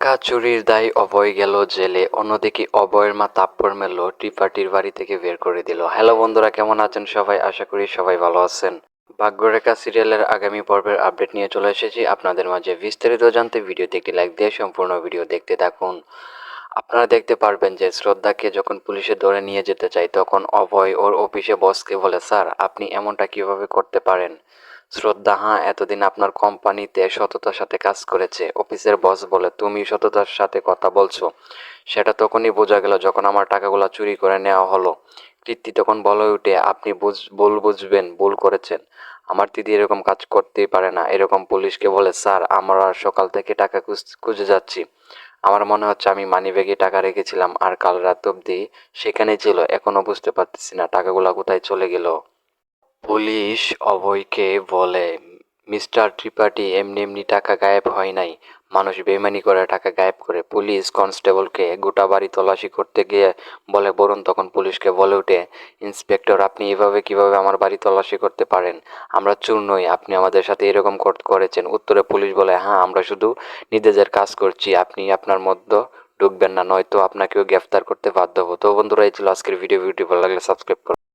টাকা চুরির দায় অভয় গেল জেলে। অন্যদিকে অভয়ের মা তাপ্পর মেলো টিপাটির বাড়ি থেকে বের করে দিল। হ্যালো বন্ধুরা, কেমন আছেন সবাই? আশা করি সবাই ভালো আছেন। ভাগ্যরেখা সিরিয়ালের আগামী পর্বের আপডেট নিয়ে চলে এসেছি আপনাদের মাঝে। বিস্তারিত জানতে ভিডিওতে একটি লাইক দিয়ে সম্পূর্ণ ভিডিও দেখতে থাকুন। আপনারা দেখতে পারবেন যে শ্রদ্ধাকে যখন পুলিশে ধরে নিয়ে যেতে চাই, তখন অভয় ওর অফিসে বসকে বলে, স্যার, আপনি এমনটা কীভাবে করতে পারেন? শ্রদ্ধা হ্যাঁ এতদিন আপনার কোম্পানিতে সততার সাথে কাজ করেছে। অফিসের বস বলে, তুমি সততার সাথে কথা বলছো? সেটা তখনই বোঝা গেল যখন আমার টাকাগুলো চুরি করে নেওয়া হলো। কীর্তি তখন বলে উঠে, আপনি ভুল বুঝবেন, ভুল করেছেন। আমার দিদি এরকম কাজ করতেই পারে না। এরকম পুলিশকে বলে, স্যার, আমরা সকাল থেকে টাকা খুঁজে যাচ্ছি। আমার মনে হচ্ছে আমি মানিব্যাগে টাকা রেখেছিলাম, আর কাল রাত অবধি সেখানে ছিল। এখনও বুঝতে পারতেছি না, টাকাগুলো কোথায় চলে গেল? পুলিশ অভয়কে বলে, মিস্টার ত্রিপাঠী, এমনি এমনি টাকা গায়েব হয় নাই। মানুষ বেমানি করে টাকা গায়েব করে। পুলিশ কনস্টেবলকে গোটা বাড়ি তল্লাশি করতে গিয়ে বলে, বরুণ, তখন পুলিশকে বলে ওঠে ইন্সপেক্টর, আপনি এভাবে কীভাবে আমার বাড়ি তল্লাশি করতে পারেন? আমরা চুর নই, আপনি আমাদের সাথে এরকম কর- করেছেন। উত্তরে পুলিশ বলে হ্যাঁ আমরা শুধু নিজেদের কাজ করছি, আপনি আপনার মধ্যে ঢুকবেন না, নয়তো আপনাকেও গ্রেফতার করতে বাধ্য হব। তো বন্ধুরা, এই ছিল আজকের ভিডিও। ভিডিও ভালো লাগলে সাবস্ক্রাইব করুন